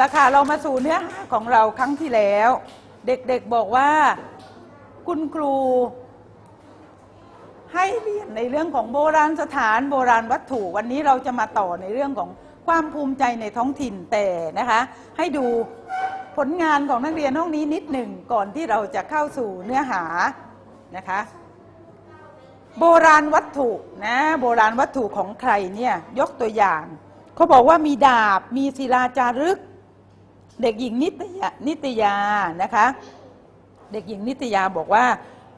ละค่ะ เรามาสู่เนื้อหาของเราครั้งที่แล้ว เด็กๆบอกว่าคุณครู ให้เรียนในเรื่องของโบราณสถานโบราณวัตถุ วันนี้เราจะมาต่อในเรื่องของความภูมิใจในท้องถิ่นแต่นะคะ ให้ดูผลงานของนักเรียนห้องนี้นิดหนึ่งก่อนที่เราจะเข้าสู่เนื้อหานะคะ โบราณวัตถุนะโบราณวัตถุของใครเนี่ยยกตัวอย่าง เขาบอกว่ามีดาบมีศิลาจารึก เด็กหญิงนิตยานิตยานะคะ เด็กหญิงนิตยาบอกว่า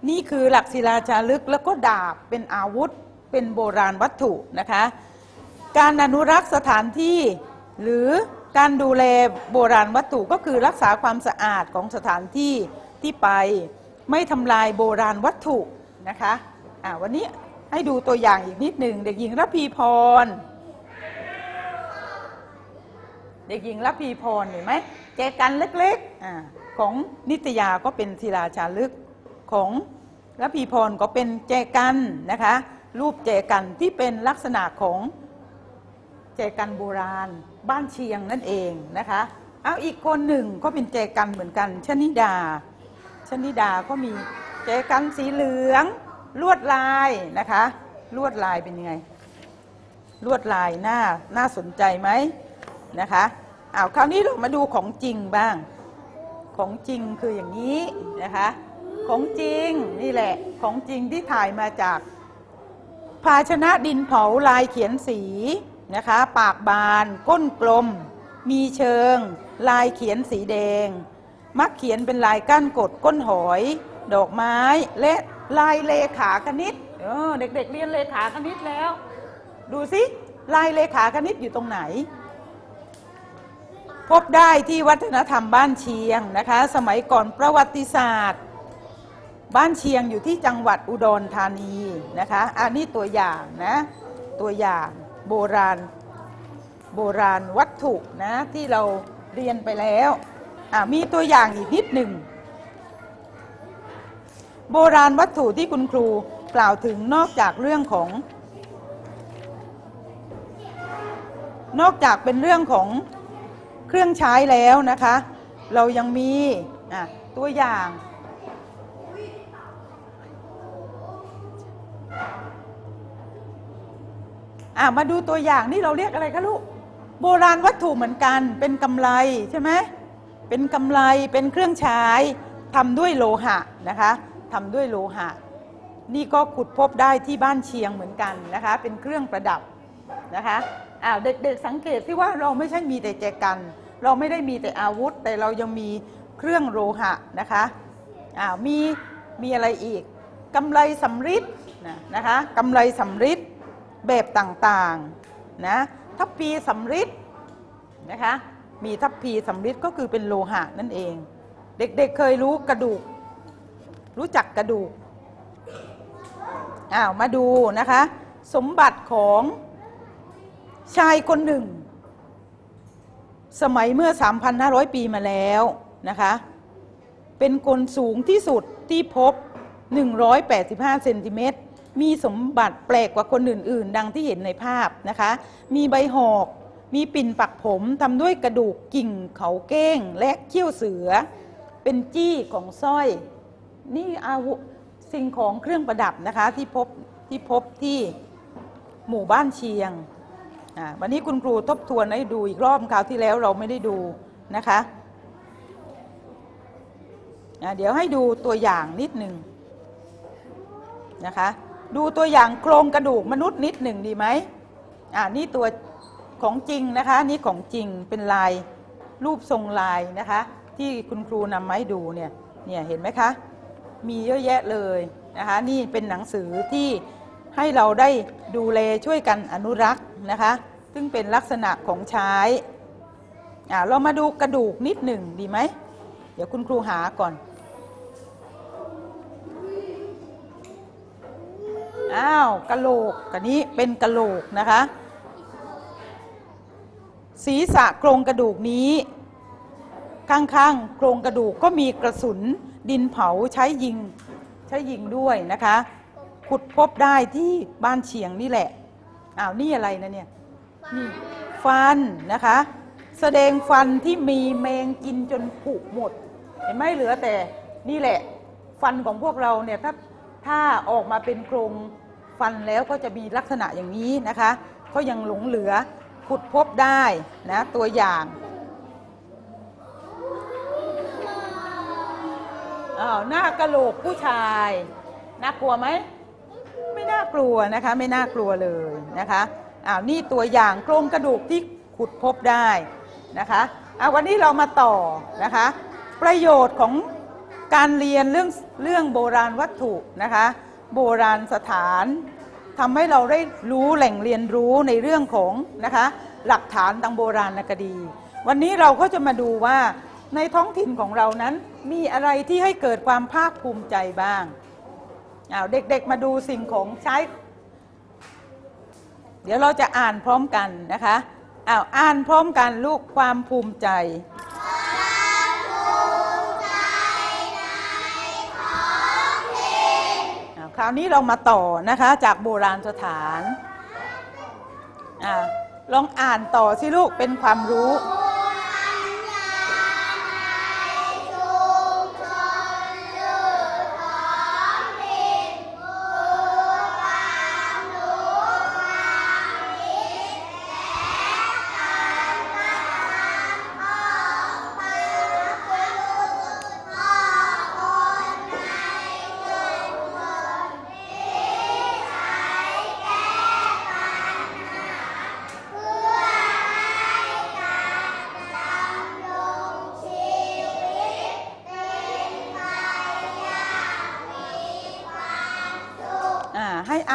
นี่คือหลักศิลาจารึกแล้วก็ดาบเป็นอาวุธ เป็นโบราณวัตถุนะคะ การอนุรักษ์สถานที่หรือการดูแลโบราณวัตถุก็คือรักษาความสะอาดของสถานที่ที่ไปไม่ทำลายโบราณวัตถุนะคะอ่าวันนี้ให้ดูตัวอย่างอีกนิดหนึ่งเด็กหญิงรพีพร เด็กหญิงระพีพรเห็นไหมแจกันเล็กๆของนิตยาก็เป็นศิลาจารึกของระพีพรก็เป็นแจกันนะคะ รูปแจกันที่เป็นลักษณะของแจกันโบราณ บ้านเชียงนั่นเองนะคะเอาอีกคนหนึ่งก็เป็นแจกันเหมือนกันชนิดาชนิดาก็มีแจกันสีเหลือง ลวดลายนะคะ ลวดลายเป็นยังไง ลวดลายหน้าน่าสนใจไหม นะคะอ้าวคราวนี้เรามาดูของจริงบ้าง ของจริงคืออย่างนี้นะคะ ของจริงนี่แหละของจริงที่ถ่ายมาจาก ภาชนะดินเผาลายเขียนสีนะคะ ปากบานก้นกลม มีเชิง ลายเขียนสีแดง มักเขียนเป็นลายก้านกดก้นหอย ดอกไม้และลายเลขาคณิตเออเด็กๆเรียนเลขาคณิตแล้ว ดูสิลายเลขาคณิตอยู่ตรงไหน พบได้ที่วัฒนธรรมบ้านเชียงนะคะ สมัยก่อนประวัติศาสตร์ บ้านเชียงอยู่ที่จังหวัดอุดรธานีนะคะอันนี้ตัวอย่างนะตัวอย่างโบราณ โบราณวัตถุนะที่เราเรียนไปแล้วมีตัวอย่างอีกนิดหนึ่งโบราณวัตถุที่คุณครูกล่าวถึงนอกจากเรื่องของ นอกจากเป็นเรื่องของ เครื่องใช้แล้วนะคะ เรายังมีตัวอย่าง มาดูตัวอย่างนี่เราเรียกอะไรคะลูก โบราณวัตถุเหมือนกัน เป็นกำไลใช่ไหมเป็นกำไลเป็นเครื่องใช้ทำด้วยโลหะนะคะทำด้วยโลหะ นี่ก็ขุดพบได้ที่บ้านเชียงเหมือนกันนะคะ เป็นเครื่องประดับ นะคะอ้าวเด็กๆสังเกตที่ว่าเราไม่ใช่มีแต่แจกัน เราไม่ได้มีแต่อาวุธ แต่เรายังมีเครื่องโลหะนะคะอ้าวมีมีอะไรอีกกำไรสำริดนะนะคะกำไรสำริดแบบต่างๆนะทัพพีสำริดนะคะมีทัพพีสำริดก็คือเป็นโลหะนั่นเอง เด็กๆเเคยรู้กระดูก รู้จักกระดูกอ้าวมาดูนะคะ สมบัติของ ชายคนหนึ่ง สมัยเมื่อ 3,500 ปีมาแล้วนะคะ เป็นคนสูงที่สุดที่พบ 185 เซนติเมตร มีสมบัติแปลกกว่าคนอื่น ๆ ดังที่เห็นในภาพนะคะ มีใบหอก มีปิ่นปักผมทำด้วยกระดูกกิ่งเขาเก้ง และเขี้ยวเสือ เป็นจี้ของสร้อย นี่อาวุธสิ่งของเครื่องประดับนะคะที่พบที่พบที่หมู่บ้านเชียง วันนี้คุณครูทบทวนให้ดูอีกรอบคราวที่แล้วเราไม่ได้ดูนะคะเดี๋ยวให้ดูตัวอย่างนิดหนึ่งนะคะดูตัวอย่างโครงกระดูกมนุษย์นิดหนึ่งดีไหมอ่านี่ตัวของจริงนะคะนี่ของจริงเป็นลายรูปทรงลายนะคะที่คุณครูนำมาให้ดูเนี่ยเนี่ยเห็นไหมคะมีเยอะแยะเลยนะคะนี่เป็นหนังสือที่ให้เราได้ดูแลช่วยกันอนุรักษ์ นะคะ ซึ่งเป็นลักษณะของใช้เรามาดูกระดูกนิดหนึ่งดีไหม เดี๋ยวคุณครูหาก่อนอ้าวกะโหลกกันนี้เป็นกะโหลกนะคะ ศีรษะโครงกระดูกนี้ ข้างๆโครงกระดูกก็มีกระสุนดินเผาใช้ยิง ใช้ยิงด้วยนะคะ ขุดพบได้ที่บ้านเชียงนี่แหละ อ้าวนี่อะไรนะเนี่ยนี่ฟันนะคะ แสดงฟันที่มีแมงกินจนผุหมด เห็นไหมเหลือแต่นี่แหละ ฟันของพวกเราเนี่ยถ้าถ้าออกมาเป็นโครงฟันแล้วก็จะมีลักษณะอย่างนี้นะคะก็ยังหลงเหลือขุดพบได้นะตัวอย่างอ้าวหน้ากระโหลกผู้ชาย น่ากลัวไหม น่ากลัวนะคะไม่น่ากลัวเลยนะคะอ้าวนี่ตัวอย่างโครงกระดูกที่ขุดพบได้นะคะเอาวันนี้เรามาต่อนะคะ ประโยชน์ของการเรียนเรื่องเรื่องโบราณวัตถุนะคะ โบราณสถานทำให้เราได้รู้แหล่งเรียนรู้ในเรื่องของนะคะ หลักฐานทางโบราณคดี วันนี้เราก็จะมาดูว่าในท้องถิ่นของเรานั้นมีอะไรที่ให้เกิดความภาคภูมิใจบ้าง อ้าเด็กๆมาดูสิ่งของใช้ เดี๋ยวเราจะอ่านพร้อมกันนะคะอ้าวอ่านพร้อมกันลูกความภูมิใจอ้าวคราวนี้เรามาต่อนะคะจากโบราณสถานอลองอ่านต่อสิลูกเป็นความรู้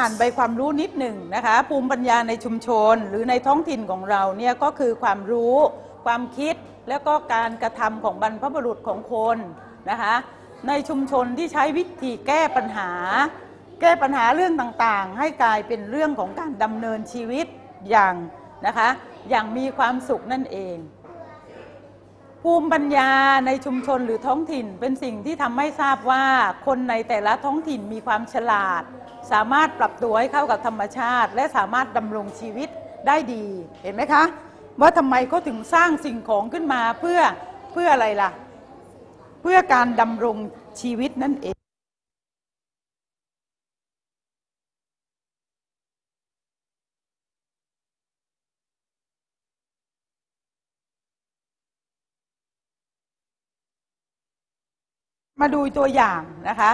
อ่านใบความรู้นิดหนึ่งนะคะ ภูมิปัญญาในชุมชน หรือในท้องถิ่นของเราเนี่ยก็คือความรู้ ความคิดแล้วก็การกระทำของบรรพบุรุษของคนนะคะ ในชุมชนที่ใช้วิธีแก้ปัญหา แก้ปัญหาเรื่องต่างๆ ให้กลายเป็นเรื่องของการดำเนินชีวิตอย่างนะคะอย่างมีความสุขนั่นเอง ภูมิปัญญาในชุมชนหรือท้องถิ่นเป็นสิ่งที่ทำให้ทราบว่าคนในแต่ละท้องถิ่นมีความฉลาด สามารถปรับตัวให้เข้ากับธรรมชาติ และสามารถดำรงชีวิตได้ดีเห็นไหมคะ ว่าทำไมเขาถึงสร้างสิ่งของขึ้นมาเพื่อเพื่ออะไรล่ะ เพื่อการดำรงชีวิตนั่นเองมาดูตัวอย่างนะคะ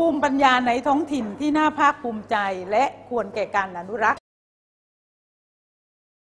ภูมิปัญญาในท้องถิ่นที่น่าภาคภูมิใจและควรแก่การอนุรักษ์